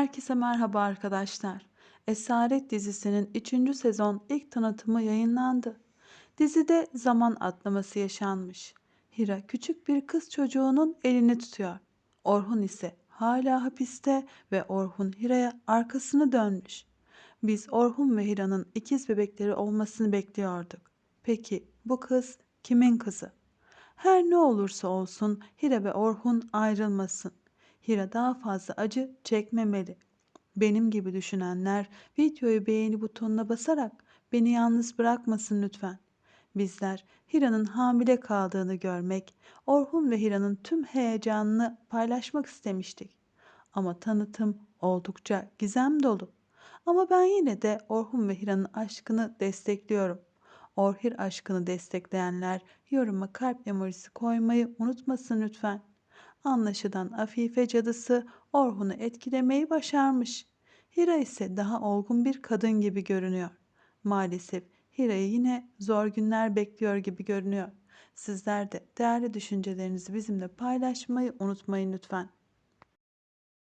Herkese merhaba arkadaşlar. Esaret dizisinin 3. sezon ilk tanıtımı yayınlandı. Dizide zaman atlaması yaşanmış. Hira küçük bir kız çocuğunun elini tutuyor. Orhun ise hala hapiste ve Orhun Hira'ya arkasını dönmüş. Biz Orhun ve Hira'nın ikiz bebekleri olmasını bekliyorduk. Peki bu kız kimin kızı? Her ne olursa olsun Hira ve Orhun ayrılmasın. Hira daha fazla acı çekmemeli. Benim gibi düşünenler videoyu beğeni butonuna basarak beni yalnız bırakmasın lütfen. Bizler Hira'nın hamile kaldığını görmek, Orhun ve Hira'nın tüm heyecanını paylaşmak istemiştik. Ama tanıtım oldukça gizem dolu. Ama ben yine de Orhun ve Hira'nın aşkını destekliyorum. Orhir aşkını destekleyenler yoruma kalp emojisi koymayı unutmasın lütfen. Anlaşılan Afife cadısı Orhun'u etkilemeyi başarmış. Hira ise daha olgun bir kadın gibi görünüyor. Maalesef Hira'yı yine zor günler bekliyor gibi görünüyor. Sizler de değerli düşüncelerinizi bizimle paylaşmayı unutmayın lütfen.